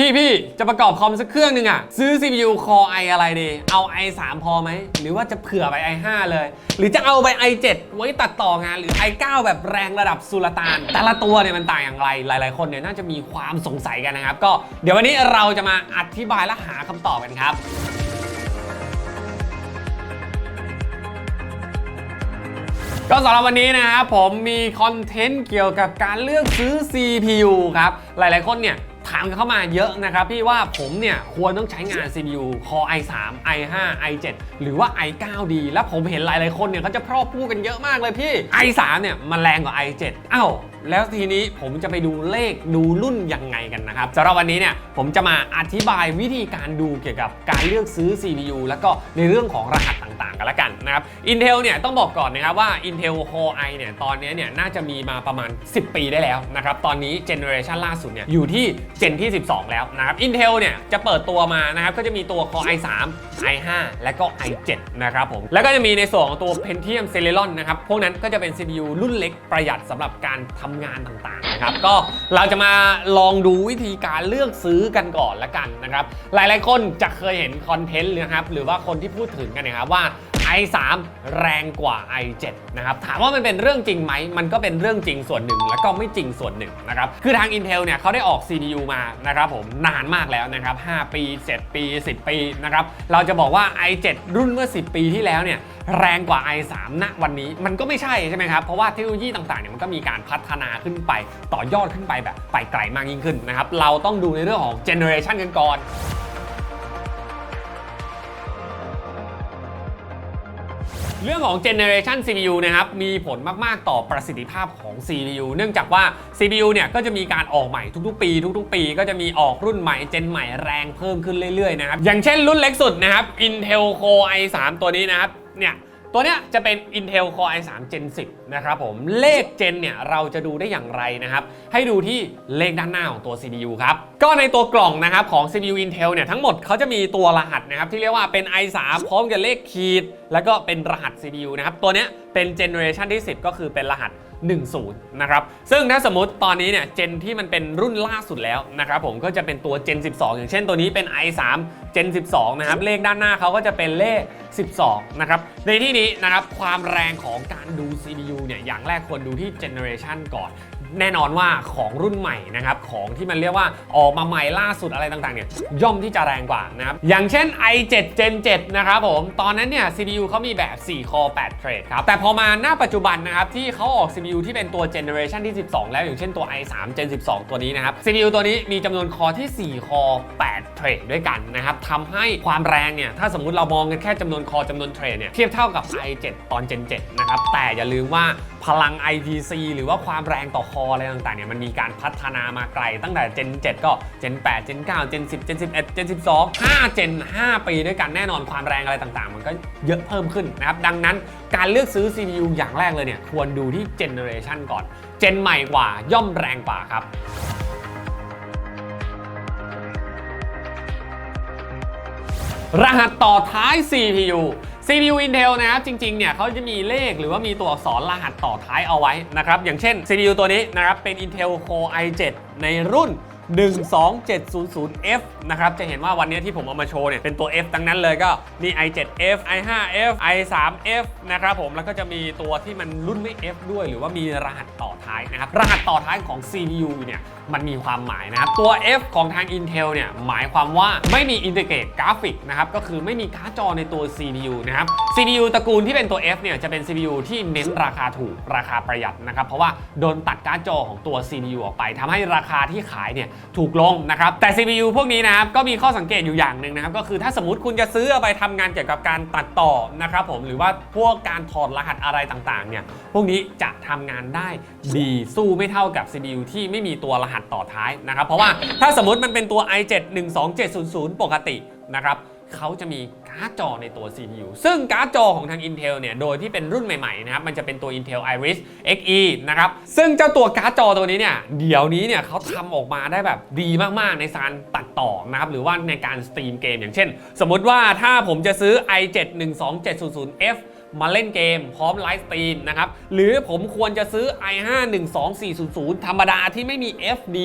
พี่พี่จะประกอบคอมสักเครื่องหนึ่งอะซื้อ CPU Core i อะไรดี เอา i3 พอไหม หรือว่าจะเผื่อไป i5 เลย หรือจะเอาไป i7 ไว้ตัดต่องาน หรือ i9 แบบแรงระดับสุลต่าน แต่ละตัวเนี่ยมันต่างอย่างไร หลาย ๆ คนเนี่ยน่าจะมีความสงสัยกันนะครับ ก็เดี๋ยววันนี้เราจะมาอธิบายและหาคำตอบกันครับก็สำหรับวันนี้นะครับผมมีคอนเทนต์เกี่ยวกับการเลือกซื้อ CPU ครับ หลาย ๆ คนเนี่ย ถามเข้ามาเยอะนะครับพี่ว่าผมเนี่ยควรต้องใช้งาน CPU Core i3 i5 i7 หรือว่า i9 ดีแล้วผมเห็นหลายๆคนเนี่ยเขาจะพรอบพูดกันเยอะมากเลยพี่ i3 เนี่ยมันแรงกว่า i7 อ้าวแล้วทีนี้ผมจะไปดูเลขดูรุ่นยังไงกันนะครับสำหรับวันนี้เนี่ยผมจะมาอธิบายวิธีการดูเกี่ยวกับการเลือกซื้อ CPU แล้วก็ในเรื่องของรหัสต่างๆ กันละกันนะครับ Intel เนี่ยต้องบอกก่อนนะครับว่า Intel Core i เนี่ยตอนนี้เนี่ยน่าจะมีมาประมาณ 10 ปีได้แล้วนะครับ ตอนนี้เจเนอเรชันล่าสุดเนี่ยอยู่ที่เจนที่ 12 แล้วนะครับ Intel เนี่ยจะเปิดตัวมานะครับก็จะมีตัว Core i3 i5 และก็ i7 นะครับผม แล้วก็จะมีในส่วนของตัว Pentium Celeron นะครับ พวกนั้นก็จะเป็น CPU รุ่นเล็กประหยัดสำหรับการทำงานต่างๆนะครับ ก็เราจะมาลองดูวิธีการเลือกซื้อกันก่อนละกันนะครับ หลายๆคนจะเคยเห็นคอนเทนต์นะครับหรือว่าคนที่พูดถึงกันนะครับว่า i3 แรงกว่า i7 นะครับ ถามว่ามันเป็นเรื่องจริงไหม มันก็เป็นเรื่องจริงส่วนหนึ่ง แล้วก็ไม่จริงส่วนหนึ่งนะครับ คือทาง Intel เนี่ยเขาได้ออก CPU มานะครับผมนานมากแล้วนะครับ 5 ปี 7 ปี 10 ปีนะครับ เราจะบอกว่า i7 รุ่นเมื่อ 10 ปีที่แล้วเนี่ยแรงกว่า i3 ณ วันนี้มันก็ไม่ใช่ใช่ไหมครับ เพราะว่าเทคโนโลยีต่างๆเนี่ยมันก็มีการพัฒนาขึ้นไป ต่อยอดขึ้นไปแบบไปไกลมากยิ่งขึ้นนะครับ เราต้องดูในเรื่องของเจเนอเรชันกันก่อน เรื่องของ Generation CPU นะครับ มีผลมาก ๆ ต่อประสิทธิภาพของ CPU เนื่องจากว่า CPU เนี่ยก็จะมีการออกใหม่ทุก ๆ ปี ทุก ๆ ปี ก็จะมีออกรุ่นใหม่ เจนใหม่แรงเพิ่มขึ้นเรื่อย ๆ นะครับ อย่างเช่นรุ่นเล็กสุดนะครับ Intel Core i3 ตัวนี้นะครับ เนี่ย ตัวเนี้ยจะเป็น Intel Core i3 Gen 10 นะครับผม เลข Gen เนี่ยเราจะดูได้อย่างไรนะครับ ให้ดูที่เลขด้านหน้าของตัว CPU ครับ ก็ในตัวกล่องนะครับของ CPU Intel เนี่ยทั้งหมดเขาจะมีตัวรหัสนะครับ ที่เรียกว่าเป็น i3 พร้อมกับเลขขีด แล้วก็เป็นรหัส CPU นะครับ ตัวเนี้ยเป็น Generation ที่ 10 ก็คือเป็นรหัส 10 นะครับ ซึ่งถ้าสมมติตอนนี้เนี่ยเจนที่มันเป็นรุ่นล่าสุดแล้วนะครับผมก็จะเป็นตัว Gen 12 อย่างเช่นตัวนี้เป็น i3 Gen 12 นะครับ เลขด้านหน้าเขาก็จะเป็นเลข 12 นะครับ ในที่นี้นะครับความแรงของการดู CPU เนี่ยอย่างแรกควรดูที่ Generation ก่อน แน่นอนว่าของรุ่นใหม่นะครับของที่มันเรียกว่าออกมาใหม่ล่าสุดอะไรต่างๆเนี่ยย่อมที่จะแรงกว่านะครับอย่างเช่น i7 Gen 7นะครับผมตอนนั้นเนี่ย CPU เขามีแบบ 4 core 8เทรดครับแต่พอมาหน้าปัจจุบันนะครับที่เขาออก CPU ที่เป็นตัว generation ที่ 12 แล้วอย่างเช่นตัว i3 Gen 12 ตัวนี้นะครับ CPU ตัวนี้มีจำนวนคอที่4คอ8เทรดด้วยกันนะครับทำให้ความแรงเนี่ยถ้าสมมติเรามองกันแค่จำนวนคอจำนวนเทรดเนี่ยเทียบเท่ากับ i7 ตอน Gen 7นะครับแต่อย่าลืมว่าพลัง IPC หรือว่าความแรงต่อคออะไรต่างๆเนี่ยมันมีการพัฒนามาไกล ตั้งแต่ Gen 7 ก็ Gen 8 Gen 9 Gen 10 Gen 11 Gen 12 5 Gen 5 ปีด้วยกันแน่นอนความแรงอะไรต่างๆ มันก็เยอะเพิ่มขึ้นนะครับ ดังนั้นการเลือกซื้อ CPU อย่างแรกเลยเนี่ยควรดูที่ Generation ก่อนเจนใหม่กว่าย่อมแรงกว่าครับรหัสต่อท้าย CPU CPU Intel นะครับจริงๆเนี่ยเขาจะมีเลขหรือว่ามีตัวอักษรรหัสต่อท้ายเอาไว้นะครับอย่างเช่น CPU ตัวนี้นะครับเป็น Intel Core i7 ในรุ่น 12700F นะครับ จะเห็นว่าวันนี้ที่ผมเอามาโชว์เนี่ย เป็นตัว F ทั้งนั้นเลยก็มี i7F i5F i3F นะครับผม แล้วก็จะมีตัวที่มันรุ่นไม่ F ด้วย หรือว่ามีรหัสต่อท้ายนะครับ รหัสต่อท้ายของ CPU เนี่ยมันมีความหมายนะครับ ตัว F ของทาง Intel เนี่ยหมายความว่าไม่มีอินเท r a t กราฟิกนะครับ ก็คือไม่มีการ์ดจอในตัว CPU นะครับ CPU ตระกูลที่เป็นตัว F เนี่ยจะเป็น CPU ที่เน้นราคาถูกราคาประหยัดนะครับ เพราะว่าโดนตัดการ์ดจอของตัว CPU ออกไปทำให้ราคาที่ขายเนี่ยถูกลงนะครับแต่ CPU พวกนี้นะครับก็มีข้อสังเกตอยู่อย่างหนึ่งนะครับก็คือถ้าสมมติคุณจะซื้อเอาไปทำงานเกี่ยวกับการตัดต่อนะครับผมหรือว่าพวกการถอดรหัสอะไรต่างๆเนี่ยพวกนี้จะทำงานได้ดีสู้ไม่เท่ากับ CPU ที่ไม่มีตัวรหัสต่อท้ายนะครับเพราะว่าถ้าสมมติมันเป็นตัว i7 12700 ปกตินะครับเขาจะมี การ์ดจอในตัว CPU ซึ่งการ์ดจอของทาง Intel เนี่ย โดยที่เป็นรุ่นใหม่ๆนะครับ มันจะเป็นตัว Intel Iris Xe นะครับ ซึ่งเจ้าตัวการ์ดจอตัวนี้เนี่ย เดี๋ยวนี้เนี่ยเขาทำออกมาได้แบบดีมากๆ ในการตัดต่อนะครับ หรือว่าในการสตรีมเกมอย่างเช่น สมมุติว่าถ้าผมจะซื้อ i7 12700F มาเล่นเกมพร้อมไลฟ์สตรีมนะครับ หรือผมควรจะซื้อ i5 12400 ธรรมดาที่ไม่มี FD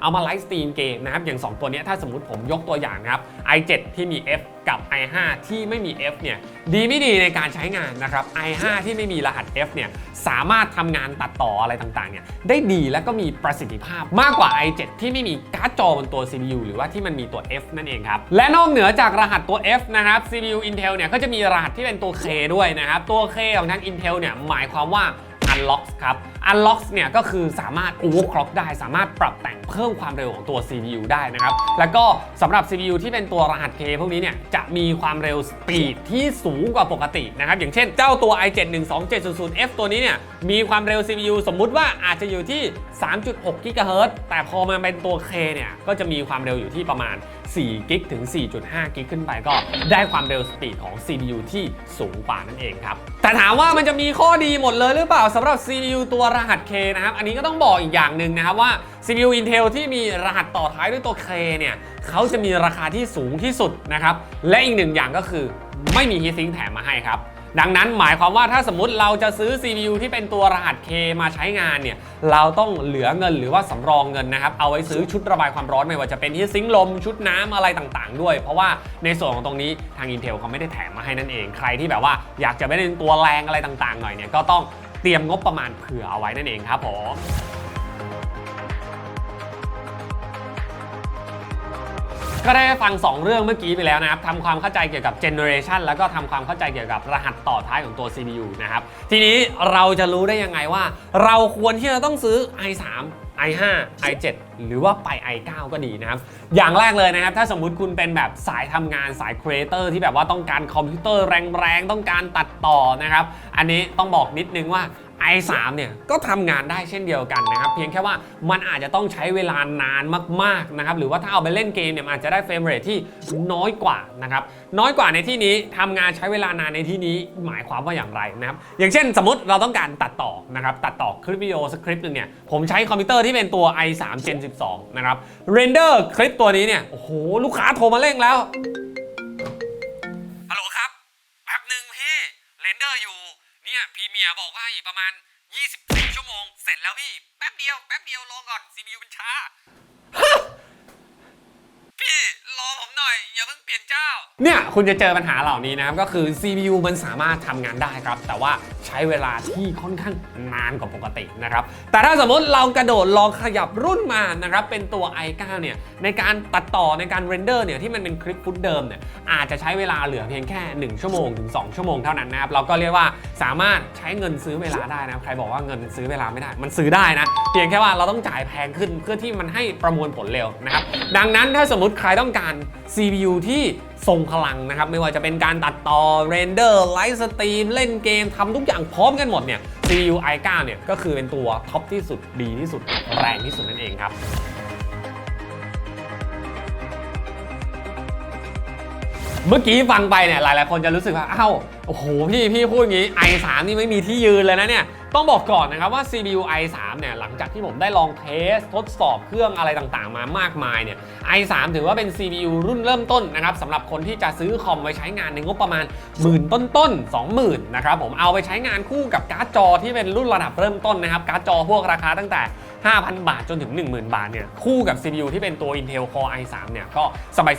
เอามาไลฟ์สตรีมเกมนะครับอย่าง 2 ตัวนี้ถ้าสมมติผมยกตัวอย่างนะครับ i7 ที่มี F กับ i5 ที่ไม่มี F เนี่ยดีไม่ดีในการใช้งานนะครับ i5 ที่ไม่มีรหัส F เนี่ยสามารถทำงานตัดต่ออะไรต่างๆเนี่ยได้ดีและก็มีประสิทธิภาพมากกว่า i7 ที่ไม่มีการ์ดจอบนตัว CPU หรือว่าที่มันมีตัว F นั่นเองครับ และนอกเหนือจากรหัสตัว F นะครับ CPU Intel เนี่ยก็จะมีรหัสที่เป็นตัว K ด้วยนะครับ ตัว K ของทาง Intel เนี่ยหมายความว่า Unlock ครับ Unlock เนี่ยก็คือสามารถ overclock ได้ สามารถปรับแต่งเพิ่มความเร็วของตัว CPU ได้นะครับ แล้วก็สำหรับ CPU ที่เป็นตัวรหัส K พวกนี้เนี่ยจะมีความเร็วสปีดที่สูงกว่าปกตินะครับ อย่างเช่นเจ้าตัว i7 12700F ตัวนี้เนี่ยมีความเร็ว CPU สมมุติว่าอาจจะอยู่ที่ 3.6 GHz แต่พอมาเป็นตัว K เนี่ยก็จะมีความเร็วอยู่ที่ประมาณ4กิกถึง 4.5 กิกขึ้นไปก็ได้ความเร็วสปีดของ CPU ที่สูงกว่านั่นเองครับ แต่ถามว่ามันจะมีข้อดีหมดเลยหรือเปล่าสำหรับ CPU ตัวรหัส K นะครับ อันนี้ก็ต้องบอกอีกอย่างหนึ่งนะครับว่า CPU Intel ที่มีรหัสต่อท้ายด้วยตัว K เนี่ยเขาจะมีราคาที่สูงที่สุดนะครับ และอีกหนึ่งอย่างก็คือไม่มี heatsink แถมมาให้ครับดังนั้นหมายความว่าถ้าสมมติเราจะซื้อ CPU ที่เป็นตัวรหัส K มาใช้งานเนี่ย เราต้องเหลือเงินหรือว่าสำรองเงินนะครับ เอาไว้ซื้อชุดระบายความร้อนไม่ว่าจะเป็นที่ซิงค์ลมชุดน้ำอะไรต่างๆ ด้วย เพราะว่าในส่วนของตรงนี้ทาง Intel เขาไม่ได้แถมมาให้นั่นเอง ใครที่แบบว่าอยากจะไปเล่นตัวแรงอะไรต่างๆ หน่อยเนี่ยก็ต้อง เตรียมงบประมาณเผื่อเอาไว้นั่นเองครับผมก็ได้ฟัง 2 เรื่องเมื่อกี้ไปแล้วนะครับทำความเข้าใจเกี่ยวกับ generation แล้วก็ทำความเข้าใจเกี่ยวกับรหัสต่อท้ายของตัว CPU นะครับ ทีนี้เราจะรู้ได้ยังไงว่า เราควรที่จะต้องซื้อ i3 i5 i7 หรือว่าไป i9 ก็ดีนะครับ อย่างแรกเลยนะครับ ถ้าสมมุติคุณเป็นแบบสายทำงานสายครีเอเตอร์ที่แบบว่าต้องการคอมพิวเตอร์แรงๆ ต้องการตัดต่อนะครับ อันนี้ต้องบอกนิดนึงว่า i3 เนี่ยก็ทำงานได้เช่นเดียวกันนะครับ เพียงแค่ว่ามันอาจจะต้องใช้เวลานานมากๆนะครับหรือว่าถ้าเอาไปเล่นเกมเนี่ยมันอาจจะได้เฟรมเรทที่น้อยกว่านะครับน้อยกว่าในที่นี้ทำงานใช้เวลานานในที่นี้หมายความว่าอย่างไรนะครับอย่างเช่นสมมติเราต้องการตัดต่อนะครับตัดต่อคลิปวิดีโอสคลิปหนึงเนี่ยผมใช้คอมพิวเตอร์ที่เป็นตัว i3 Gen 12 นะครับเรนเดอร์คลิปตัวนี้เนี่ยโอ้โหลูกค้าโทรมาเร่งแล้วฮัลโหลครับแป๊บหนึ่งพี่เรนเดอร์อยู่ เนี่ยพรีเมียบอกว่าอีกประมาณ 24 ชั่วโมง เสร็จแล้วพี่ แป๊บเดียว แป๊บเดียวรอก่อน CPU มันช้า พี่รอผมหน่อย อย่าเพิ่งเปลี่ยนเจ้า เนี่ยคุณจะเจอปัญหาเหล่านี้นะครับ ก็คือ CPU มันสามารถทำงานได้ครับ แต่ว่าใช้เวลาที่ค่อนข้างานกว่าปกตินะครับ แต่ถ้าสมมติเรากระโดดลองขยับรุ่นมานะครับ เป็นตัว i9 เนี่ย ในการตัดต่อในการเรนเดอร์เนี่ยที่มันเป็นคลิปฟุตเดิมเนี่ย อาจจะใช้เวลาเหลือเพียงแค่ 1 ชั่วโมงถึง 2 ชั่วโมงเท่านั้นนะครับ เราก็เรียกว่าสามารถใช้เงินซื้อเวลาได้นะ ใครบอกว่าเงินซื้อเวลาไม่ได้ มันซื้อได้นะ เพียงแค่ว่าเราต้องจ่ายแพงขึ้นเพื่อที่มันให้ประมวลผลเร็วนะครับ ดังนั้นถ้าสมมติใครต้องการ CPU ที่ทรงพลังนะครับ ไม่ว่าจะเป็นการตัดต่อเรนเดอร์ไลฟ์สตรีมเล่นเกมทำทุกอย่างพร้อมกันหมดเนี่ย CPU i9 เนี่ยก็คือเป็นตัวท็อปที่สุดดีที่สุดแรงที่สุดนั่นเองครับเมื่อกี้ฟังไปเนี่ยหลาย ๆ คนจะรู้สึกว่าอ้าวโอ้โหพี่พี่พูดอย่างนี้ i3 นี่ไม่มีที่ยืนเลยนะเนี่ย ต้องบอกก่อนนะครับว่า CPU i3 เนี่ยหลังจากที่ผมได้ลองเทสทดสอบเครื่องอะไรต่างๆ มามากมายเนี่ย i3 ถือว่าเป็น CPU รุ่นเริ่มต้นนะครับสำหรับคนที่จะซื้อคอมไว้ใช้งานในงบประมาณหมื่นต้นๆ20,000นะครับผมเอาไปใช้งานคู่กับการ์ดจอที่เป็นรุ่นระดับเริ่มต้นนะครับการ์ดจอพวกราคาตั้งแต่ 5,000 บาทจนถึง 10,000 บาทเนี่ยคู่กับ CPU ที่เป็นตัว Intel Core i3 เนี่ยก็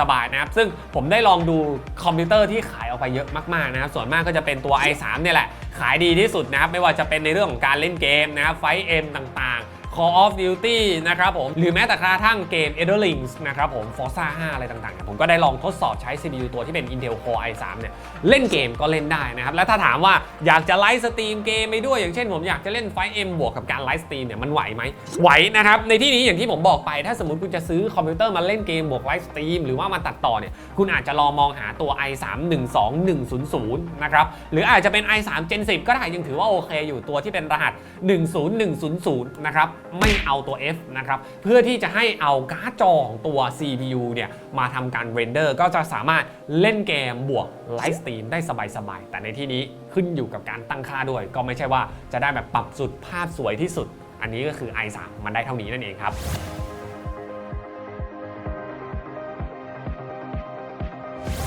สบายๆนะครับซึ่งผมได้ลองดูคอมพิวเตอร์ที่ขายออกไปเยอะมากๆนะครับส่วนมากก็จะเป็นตัว i3 เนี่ยแหละ ขายดีที่สุดนะครับไม่ว่าจะเป็นในเรื่องของการเล่นเกมนะครับไฟเอ็มต่าง Call of Duty นะครับผม หรือแม้แต่กระทั่งเกม e d e r l i n k s นะครับผม Forza 5 อะไรต่างๆ ผมก็ได้ลองทดสอบใช้ CPU ตัวที่เป็น Intel Core i3 เนี่ย เล่นเกมก็เล่นได้นะครับ และถ้าถามว่าอยากจะไลฟ์สตรีมเกมไปด้วย อย่างเช่นผมอยากจะเล่นไฟเอ็มบวกกับการไลฟ์สตรีมเนี่ยมันไหวไหมไหวนะครับ ในที่นี้อย่างที่ผมบอกไป ถ้าสมมติคุณจะซื้อคอมพิวเตอร์มาเล่นเกมบวกไลฟ์สตรีมหรือว่ามาตัดต่อเนี่ยคุณอาจจะลองมองหาตัว i3 12100นะครับหรืออาจจะเป็น i3 Gen 10 ก็ได้ยังถือว่าโอเคอยู่ตัวที่เป็นรหัส 10100นะครับไม่เอาตัว F นะครับ เพื่อที่จะให้เอาการ์ดจอของตัว CPU เนี่ยมาทำการเรนเดอร์ก็จะสามารถเล่นเกมบวกไลฟ์สตรีมได้สบายๆ แต่ในที่นี้ขึ้นอยู่กับการตั้งค่าด้วย ก็ไม่ใช่ว่าจะได้แบบปรับสุดภาพสวยที่สุด อันนี้ก็คือ i3 มันได้เท่านี้นั่นเองครับ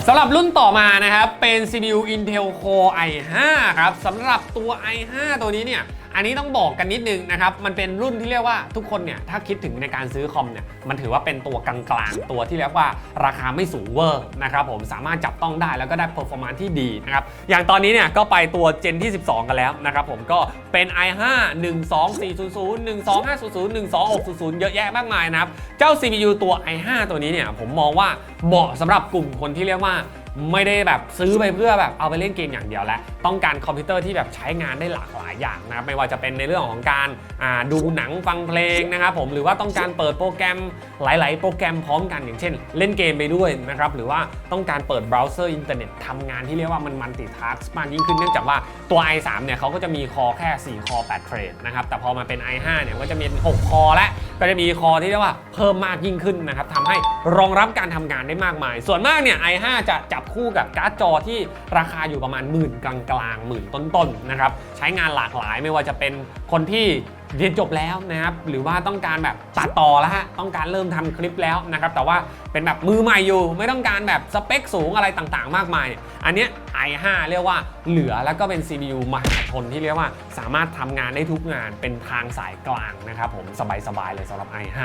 สำหรับรุ่นต่อมานะครับ เป็น CPU Intel Core i5 ครับสำหรับตัว i5 ตัวนี้เนี่ย อันนี้ต้องบอกกันนิดนึงนะครับ มันเป็นรุ่นที่เรียกว่าทุกคนเนี่ยถ้าคิดถึงในการซื้อคอมเนี่ยมันถือว่าเป็นตัวกลางๆ ตัวที่เรียกว่าราคาไม่สูงเวอร์นะครับผมสามารถจับต้องได้แล้วก็ได้เพอร์ฟอร์มานซ์ที่ดีนะครับอย่างตอนนี้เนี่ยก็ไปตัวเจนที่ 12 กันแล้วนะครับผมก็เป็น i5 12400 12500 12600 เยอะแยะมากมายนะครับเจ้า CPU ตัว i5 ตัวนี้เนี่ยผมมองว่าเหมาะสำหรับกลุ่มคนที่เรียกว่า ไม่ได้แบบซื้อไปเพื่อแบบเอาไปเล่นเกมอย่างเดียวแล้วต้องการคอมพิวเตอร์ที่แบบใช้งานได้หลากหลายอย่างนะครับไม่ว่าจะเป็นในเรื่องของการดูหนังฟังเพลงนะครับผมหรือว่าต้องการเปิดโปรแกรมหลาย ๆ โปรแกรมพร้อมกันอย่างเช่น เล่นเกมไปด้วยนะครับหรือว่าต้องการเปิดเบราว์เซอร์อินเทอร์เน็ตทำงานที่เรียกว่ามันมัลติทัสมากยิ่งขึ้นเนื่องจากว่าตัว i3 เนี่ยเขาก็จะมีคอแค่ 4 คอ 8 เทรดนะครับแต่พอมาเป็น i5 เนี่ยก็จะมี 6 คอและก็จะมีคอที่เรียกว่าเพิ่มมากยิ่งขึ้นนะครับทำให้รองรับการทำงานได้มากมาย ส่วนมากเนี่ย i5 จะจับคู่กับการ์ดจอที่ราคาอยู่ประมาณหมื่นกลางๆหมื่นต้นๆนะครับใช้งานหลากหลายไม่ว่าจะเป็นคนที่เรียนจบแล้วนะครับหรือว่าต้องการแบบตัดต่อแล้วฮะต้องการเริ่มทำคลิปแล้วนะครับแต่ว่าเป็นแบบมือใหม่อยู่ ไม่ต้องการแบบสเปคสูงอะไรต่างๆ มากมาย อันเนี้ย i5 เรียกว่าเหลือแล้วก็เป็น CPU มหาชนที่เรียกว่าสามารถทำงานได้ทุกงานเป็นทางสายกลางนะครับผมสบายๆเลยสำหรับ i5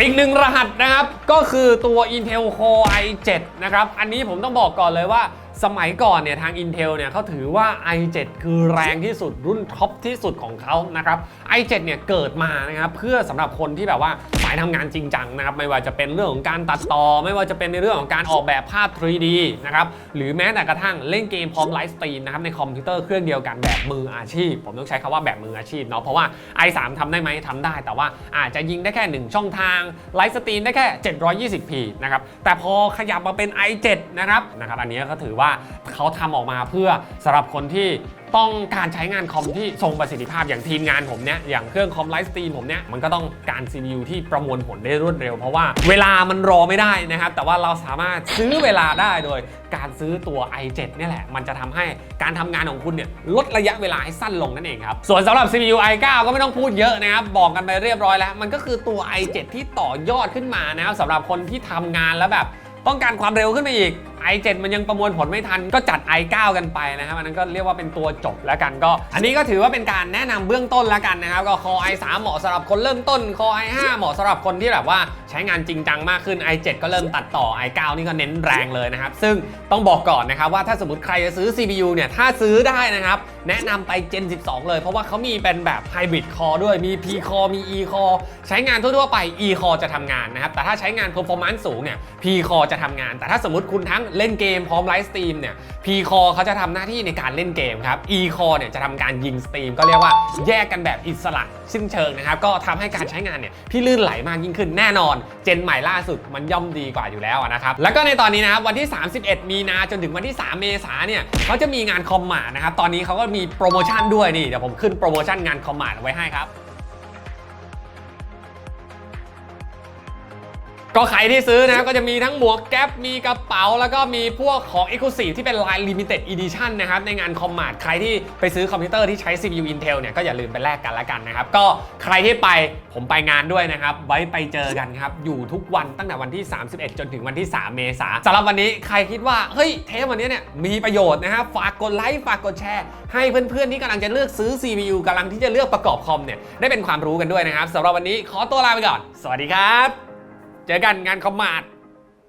อีกหนึ่งรหัสนะครับ ก็คือตัว Intel Core i7 นะครับ อันนี้ผมต้องบอกก่อนเลยว่า สมัยก่อนเนี่ยทาง Intel เนี่ยเขาถือว่า i7 คือแรงที่สุดรุ่นท็อปที่สุดของเขานะครับ i7 เนี่ยเกิดมานะครับเพื่อสำหรับคนที่แบบว่าสายทำงานจริงจังนะครับไม่ว่าจะเป็นเรื่องของการตัดต่อ ไม่ว่าจะเป็นในเรื่องของการออกแบบภาพ 3D นะครับหรือแม้แต่กระทั่งเล่นเกมพร้อมไลฟ์สตรีมนะครับในคอมพิวเตอร์เครื่องเดียวกันแบบมืออาชีพ ผมต้องใช้คำว่าแบบมืออาชีพเนาะเพราะว่า i3 ทำได้ไหมทำได้ แต่ว่าอาจจะยิงได้แค่ 1 ช่องทางไลฟ์สตรีมได้แค่ 720p นะครับแต่พอขยับมาเป็น i7 นะครับนะครับอันนี้ก็ถือว่าเขาทำออกมาเพื่อสำหรับคนที่ต้องการใช้งานคอมที่ทรงประสิทธิภาพอย่างทีมงานผมเนี่ยอย่างเครื่องคอมไลฟ์สตรีมผมเนี่ยมันก็ต้องการ CPU ที่ประมวลผลได้รวดเร็ว เพราะว่าเวลามันรอไม่ได้นะครับ แต่ว่าเราสามารถซื้อเวลาได้โดยการซื้อตัว i7 เนี่ยแหละ มันจะทำให้การทำงานของคุณเนี่ยลดระยะเวลาให้สั้นลงนั่นเองครับ ส่วนสำหรับ CPU i9 ก็ไม่ต้องพูดเยอะนะครับ บอกกันไปเรียบร้อยแล้ว มันก็คือตัว i7 ที่ต่อยอดขึ้นมานะครับสำหรับคนที่ทำงานแล้วแบบต้องการความเร็วขึ้นไปอีก i7 มันยังประมวลผลไม่ทัน ก็จัด i9 กันไปนะครับอันนั้นก็เรียกว่าเป็นตัวจบแล้วกันก็ อันนี้ก็ถือว่าเป็นการแนะนำเบื้องต้นแล้วกันนะครับก็ Core i3 เหมาะสำหรับคนเริ่มต้น Core i5 เหมาะสำหรับคนที่แบบว่าใช้งานจริงจังมากขึ้น i7 ก็เริ่มตัดต่อ i9 นี่ก็เน้นแรงเลยนะครับซึ่งต้องบอกก่อนนะครับว่าถ้าสมมติใครจะซื้อ CPU เนี่ยถ้าซื้อได้นะครับแนะนำไป Gen 12 เลยเพราะว่าเขามีเป็นแบบ Hybrid Core ด้วยมี P Core มี E Core ใช้งานทั่วๆไป E Core จะทำงานนะครับแต่ถ้าใช้งาน performance สูงเนี่ย P Core จะทำงาน แต่ถ้าสมมติคุณทั้งเล่นเกมพร้อมไลฟ์สตรีมเนี่ย P Core เขาจะทำหน้าที่ในการเล่นเกมครับ E Core เนี่ยจะทำการยิงสตรีมก็เรียกว่าแยกกันแบบอิสระสิ้นเชิงนะครับ ก็ทำให้การใช้งานเนี่ยพี่ลื่นไหลมากยิ่งขึ้นแน่นอน เจนใหม่ล่าสุดมันย่อมดีกว่าอยู่แล้วนะครับ แล้วก็ในตอนนี้นะครับวันที่ 31 มีนาจนถึงวันที่ 3 เมษาเนี่ยเขาจะมีงานคอมมาร์นะครับตอนนี้เขาก็มีโปรโมชั่นด้วยนี่เดี๋ยวผมขึ้นโปรโมชั่นงานคอมมาร์ไว้ให้ครับ ก็ใครที่ซื้อนะก็จะมีทั้งหมวกแก๊ปมีกระเป๋า แล้วก็มีพวกของ e x c l u s i v e ที่เป็น Line Limited Edition นะครับ ในงานคอมมาร์ใครที่ไปซื้อคอมพิวเตอร์ที่ใช้ CPU Intel เนี่ย ก็อย่าลืมไปแลกกันละกันนะครับ ก็ใครที่ไปผมไปงานด้วยนะครับ ไว้ไปเจอกันครับ อยู่ทุกวันตั้งแต่วันที่ 31 จนถึงวันที่ 3 เมษาสำหรับวันนี้ใครคิดว่า เฮ้ยเทปวันนี้เนี่ยมีประโยชน์นะครับฝากกดไลค์ฝากกดแชร์ให้เพื่อนๆที่กำลังจะเลือกซื้อ CPU กำลังที่จะเลือกประกอบคอมเนี่ยได้เป็นความรู้กันด้วยนะครับสำหรับวันนี้ขอตัวลาไปก่อน สวัสดีครับ เจอกันงานคอมมาด